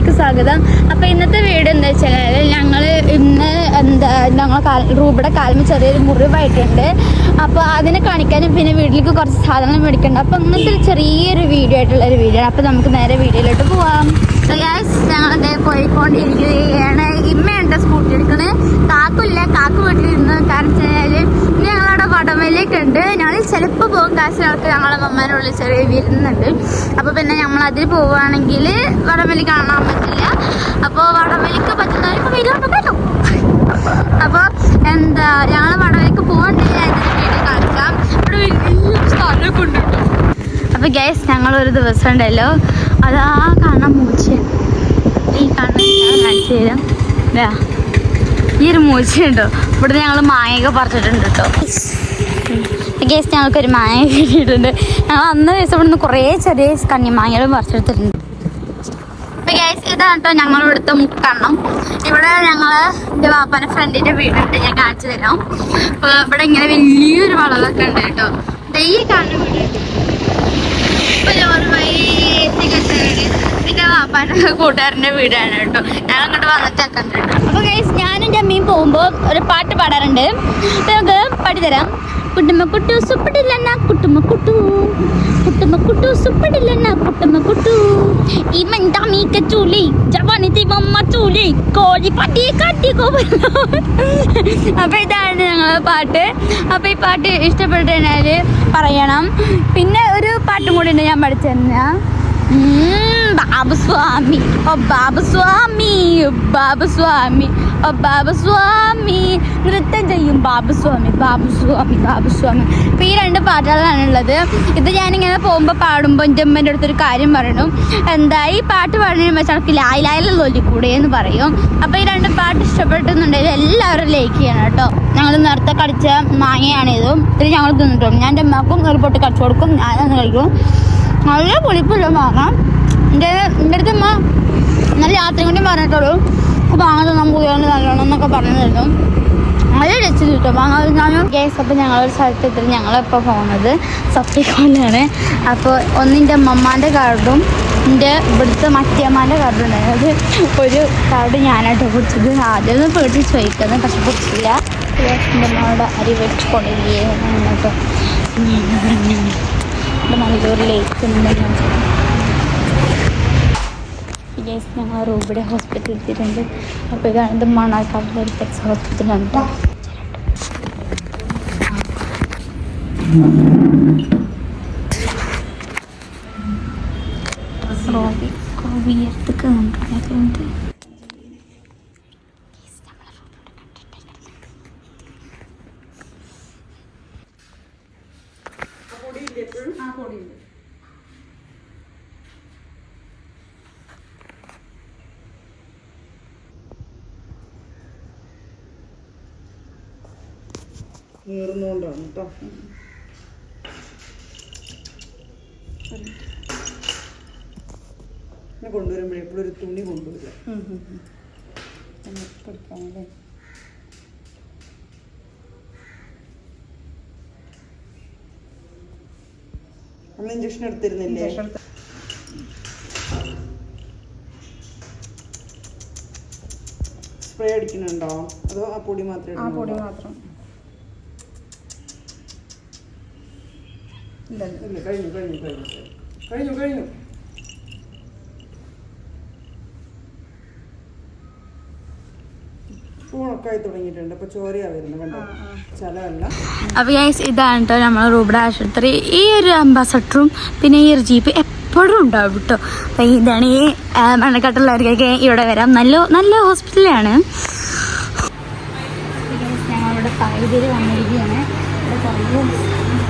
വീഡിയോയിലേക്ക് സ്വാഗതം. അപ്പോൾ ഇന്നത്തെ വീഡിയോ എന്താ വെച്ചാൽ ഞങ്ങൾ ഇന്ന് എന്താ ഞങ്ങൾ കാൽ റൂബിയുടെ കാലിന് ചെറിയൊരു മുറിവായിട്ടുണ്ട്. അപ്പോൾ അതിനെ കാണിക്കാനും പിന്നെ വീട്ടിലേക്ക് കുറച്ച് സാധനങ്ങൾ മേടിക്കുന്നുണ്ട് അപ്പോൾ ഇന്നത്തെ ഒരു ചെറിയൊരു വീഡിയോ ആയിട്ടുള്ള ഒരു വീഡിയോ ആണ്. അപ്പോൾ നമുക്ക് നേരെ വീഡിയോയിലോട്ട് പോവാം. ഞങ്ങൾ അതേ ഞങ്ങളതേ ഞങ്ങൾക്ക് ഞങ്ങളെ മമ്മാനുള്ള ചെറിയ വിരുന്നുണ്ട്. അപ്പോൾ പിന്നെ നമ്മൾ അതിൽ പോവുകയാണെങ്കിൽ വടമലി കാണാൻ പറ്റില്ല. അപ്പോൾ വടമലിക്ക് പറ്റുന്നവർക്ക് വരുന്നുണ്ടല്ലോ അപ്പോൾ എന്താ ഞങ്ങൾ വടമലിക്ക് പോകണ്ടില്ല അതിന് കാണിക്കാം. ഇവിടെ വലിയ സ്ഥലമൊക്കെ ഉണ്ട് അപ്പോൾ ഗ്യാസ് ഞങ്ങൾ ഒരു ദിവസം ഉണ്ടല്ലോ. അതാ കാണാൻ മൂച്ച. ഈ കാണാൻ ഈ ഒരു മൂച്ചയുണ്ടോ ഇവിടെ ഞങ്ങൾ മാങ്ങയൊക്കെ പറിച്ചിട്ടുണ്ട് കേട്ടോ. ഗ്യാസ് ഞങ്ങൾക്കൊരു മാങ്ങ കിട്ടിയിട്ടുണ്ട്. ഞങ്ങൾ അന്ന് ദിവസം ഇവിടുന്ന് കുറേ ചെറിയ കണ്ണിമാങ്ങകളും പറിച്ചെടുത്തിട്ടുണ്ട്. അപ്പൊ ഗൈസ് ഇതാണ് കേട്ടോ ഞങ്ങൾ മുക്കണ്ണം ഇവിടെ ഞങ്ങൾ എന്റെ വാപ്പാന്റെ ഫ്രണ്ടിന്റെ വീടുണ്ട് ഞാൻ കാണിച്ചു തരാം. അപ്പൊ ഇവിടെ ഇങ്ങനെ വലിയൊരു വളമൊക്കെ ഉണ്ട് കേട്ടോ ഈ കാണുന്ന വീടുണ്ട് പിന്നെ വാപ്പാന്റെ കൂട്ടുകാരന്റെ വീടാണ് കേട്ടോ ഞാൻ അങ്ങോട്ട് വന്നിട്ടൊക്കെ ഉണ്ട് കേട്ടോ അപ്പൊ ഗൈസ് ഞാനും എന്റെ അമ്മയും പോകുമ്പോൾ ഒരു പാട്ട് പാടാറുണ്ട്. അപ്പം നമുക്ക് പാടിത്തരാം. കുട്ടുമ്മ കുട്ടു സുപ്പിടില്ലെന്ന കുട്ടുമ്മ കുട്ടു കുട്ടുമ്മ കുട്ടു സുപ്പിടില്ലെന്ന കുട്ടുമ്മ കുട്ടു ഈ തമീക്ക മീക്ക ചൂലി ജവാനി തിമമ്മ ചൂലി കോഴി പട്ടി കട്ടി അപ്പൊ ഇതാണ് ഞങ്ങളുടെ പാട്ട്. അപ്പൊ ഈ പാട്ട് ഇഷ്ടപ്പെട്ടു പറയണം. പിന്നെ ഒരു പാട്ടും കൂടി ഉണ്ട് ഞാൻ ബാബു ബാബുസ്വാമി. ഓ ബാബുസ്വാമി ബാബുസ്വാമി. ബാബുസ്വാമി. നൃത്തം ചെയ്യും ബാബുസ്വാമി ബാബുസ്വാമി ബാബുസ്വാമി. അപ്പം ഈ രണ്ട് പാട്ടുകളാണുള്ളത് ഇത് ഞാനിങ്ങനെ പോകുമ്പോൾ പാടുമ്പോൾ എന്റെ അമ്മേന്റെ അടുത്തൊരു കാര്യം പറയണു. എന്താ ഈ പാട്ട് പാടുന്നതിന് വെച്ചാൽ അവർക്ക് ലായല ലോലിക്കൂടെ എന്ന് പറയും. അപ്പോൾ ഈ രണ്ട് പാട്ട് ഇഷ്ടപ്പെട്ടുന്നുണ്ടെങ്കിൽ എല്ലാവരും ലൈക്ക് ചെയ്യണം കേട്ടോ. ഞങ്ങൾ നേരത്തെ കടിച്ച മാങ്ങയാണിത് ഇത്. ഞങ്ങൾ തിന്നിട്ടും ഞാൻ എന്റെ അമ്മക്കും ഒരു പൊട്ട് കടിച്ചു കൊടുക്കും. ഞാനൊന്ന് കഴിക്കും. നല്ല പുളിപ്പുള്ള മാങ്ങ. എന്റെ എന്റെ അടുത്ത് അമ്മ നല്ല രാത്രി കൊണ്ടും പറഞ്ഞിട്ടുള്ളൂ. മാങ്ങ നമുക്ക് ഉയർന്ന് നല്ലോണം എന്നൊക്കെ പറഞ്ഞിരുന്നു നല്ല രസിച്ചു കിട്ടും മാങ്ങ ഞാനും കേസ് അപ്പോൾ ഞങ്ങളൊരു സ്ഥലത്ത് എത്തി. ഞങ്ങളിപ്പോൾ പോകുന്നത് സത്യക്കോലാണ് അപ്പോൾ ഒന്നിന്റെ അമ്മമ്മാന്റെ കാർഡും എന്റെ ഇവിടുത്തെ മറ്റേമ്മന്റെ കാർഡും ഉണ്ടായത് ഒരു കാർഡ് ഞാനായിട്ട് കുടിച്ചത്. ആദ്യം ഒന്ന് പേട്ടി ചോദിക്കുന്നത് പക്ഷെ കുടിച്ചില്ല. എന്റെ അമ്മയുടെ അരി വെച്ചുകൊണ്ടിരിക്കുകയാണ് കേട്ടോ ഇവിടെ നല്ലൊരു ലേക്ക് ഉണ്ട് യെസ് ഞങ്ങൾ റൂബിയുടെ ഹോസ്പിറ്റലിൽ എത്തിയിട്ടുണ്ട്. അപ്പോൾ ഇതാണ് ഒരു പെറ്റ്സ് ഹോസ്പിറ്റലാണ് ആ നമുക്ക് നീർന്നുകൊണ്ടാണ് കേട്ടോ പിന്നെ കൊണ്ടുവരുമ്പോഴേ എപ്പോഴും ഒരു തുണി കൊണ്ടുവരിക കൊടുക്കാമല്ലേ അന്ന് ഇഞ്ചക്ഷൻ എടുത്തിരുന്നില്ലേ? സ്പ്രേ അടിക്കുന്നുണ്ടോ? അതോ ആ പൊടി മാത്രമേ ആ പൊടി മാത്രം. ഇല്ല കഴിഞ്ഞു കഴിഞ്ഞു കഴിഞ്ഞു. കഴിഞ്ഞു കഴിഞ്ഞു. ചലമല്ല അപ്പോൾ ഗൈസ് ഇതാണ് കേട്ടോ നമ്മളെ റൂബിഡ് ആശുപത്രി. ഈ ഒരു അംബാസഡറും പിന്നെ ഈ ഒരു ജീപ്പ് എപ്പോഴും ഉണ്ടാവും കേട്ടോ അപ്പൊ ഇതാണ് ഈ മണക്കാട്ടുള്ളവർക്കൊക്കെ മണ്ണക്കാട്ടുള്ളവർക്കൊക്കെ ഇവിടെ വരാം. നല്ല നല്ല ഹോസ്പിറ്റലാണ്. ഞങ്ങളിവിടെ ഫൈതിൽ വന്നിരിക്കുകയാണ്. ഇവിടെ കുറേ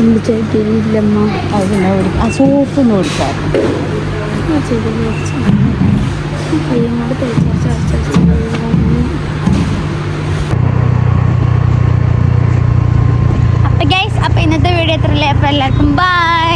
പാത്രം പിടിച്ചിട്ടില്ലമ്മ അതിനെ ഒരു ആ സോപ്പൊന്നും തേച്ചു അപ്പൊ ഗൈസ് അപ്പൊ ഇന്നത്തെ വീഡിയോ എത്ര അപ്പൊ എല്ലാവർക്കും ബൈ